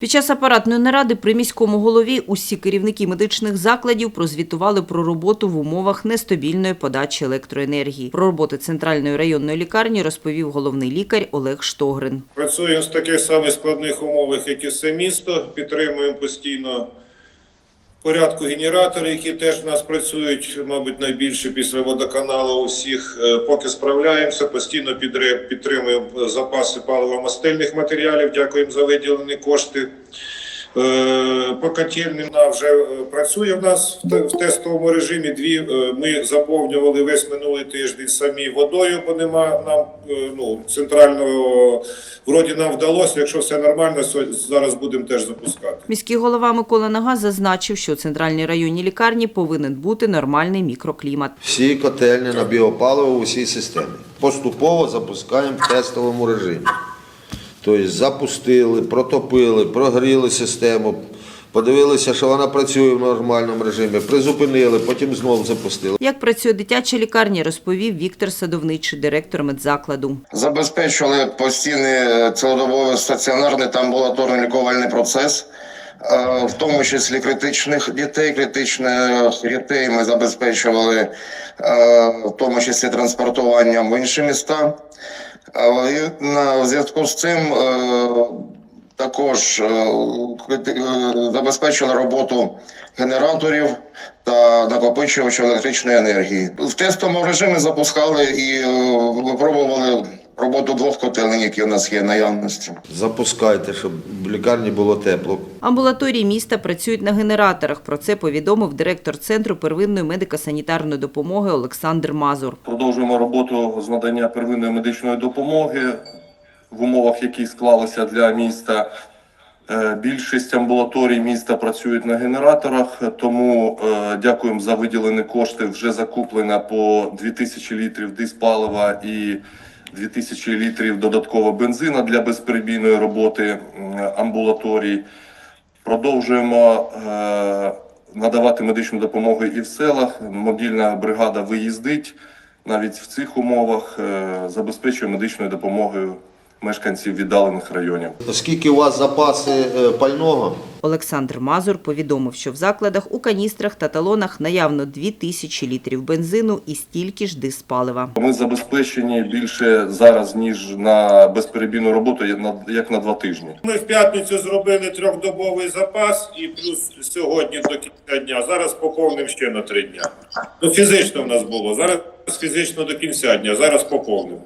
Під час апаратної наради при міському голові усі керівники медичних закладів прозвітували про роботу в умовах нестабільної подачі електроенергії. Про роботи центральної районної лікарні розповів головний лікар Олег Штогрин. Працюємо в таких самих складних умовах, як і все місто. Підтримуємо постійно порядку генератори, які теж в нас працюють, мабуть, найбільше після водоканалу усіх. Е, Поки справляємося, постійно підтримуємо запаси паливо-мастильних матеріалів. Дякуємо за виділені кошти. Е, По вже е, працює в нас в те- в тестовому режимі. Дві е, ми заповнювали весь минулий тиждень самі водою, бо нема нам ну, центрального. Вроді нам вдалося. Якщо все нормально, со- зараз будемо теж запускати. Міський голова Микола Нага зазначив, що у центральній районній лікарні повинен бути нормальний мікроклімат. Всі котельні на біопаливо в усій системі. Поступово запускаємо в тестовому режимі. Тобто запустили, протопили, прогріли систему, подивилися, що вона працює в нормальному режимі, призупинили, потім знову запустили. Як працює дитяча лікарня, розповів Віктор Садовничий, директор медзакладу. Забезпечували постійний е, цілодобовий стаціонарний та амбулаторний лікувальний процес, е, в тому числі критичних дітей. Критичних дітей ми забезпечували е, в тому числі транспортуванням в інші міста. Е, на в зв'язку з цим е, також е, е, забезпечили роботу генераторів та накопичувачів електричної енергії. В тестовому режимі запускали і випробували роботу двох котелень, які у нас є наявності. Запускайте, щоб в лікарні було тепло. Амбулаторії міста працюють на генераторах. Про це повідомив директор центру первинної медико-санітарної допомоги Олександр Мазур. Продовжуємо роботу з надання первинної медичної допомоги в умовах, які склалися для міста. Е, Більшість амбулаторій міста працюють на генераторах, тому е, дякуємо за виділені кошти. Вже закуплено по 2000 літрів диспалива і 2000 літрів додатково бензина для безперебійної роботи амбулаторій. Продовжуємо е, надавати медичну допомогу і в селах. Мобільна бригада виїздить навіть в цих умовах, е, забезпечує медичною допомогою мешканців віддалених районів. Оскільки у вас запаси е, пального, Олександр Мазур повідомив, що в закладах у каністрах та талонах наявно 2000 літрів бензину і стільки ж диспалива. Ми забезпечені більше зараз ніж на безперебійну роботу, як на- як на два тижні. Ми в п'ятницю зробили трьохдобовий запас і плюс сьогодні до кінця дня. Зараз поповнимо ще на три дня. Ну, фізично в нас було. Зараз фізично до кінця дня. Зараз поповнимо.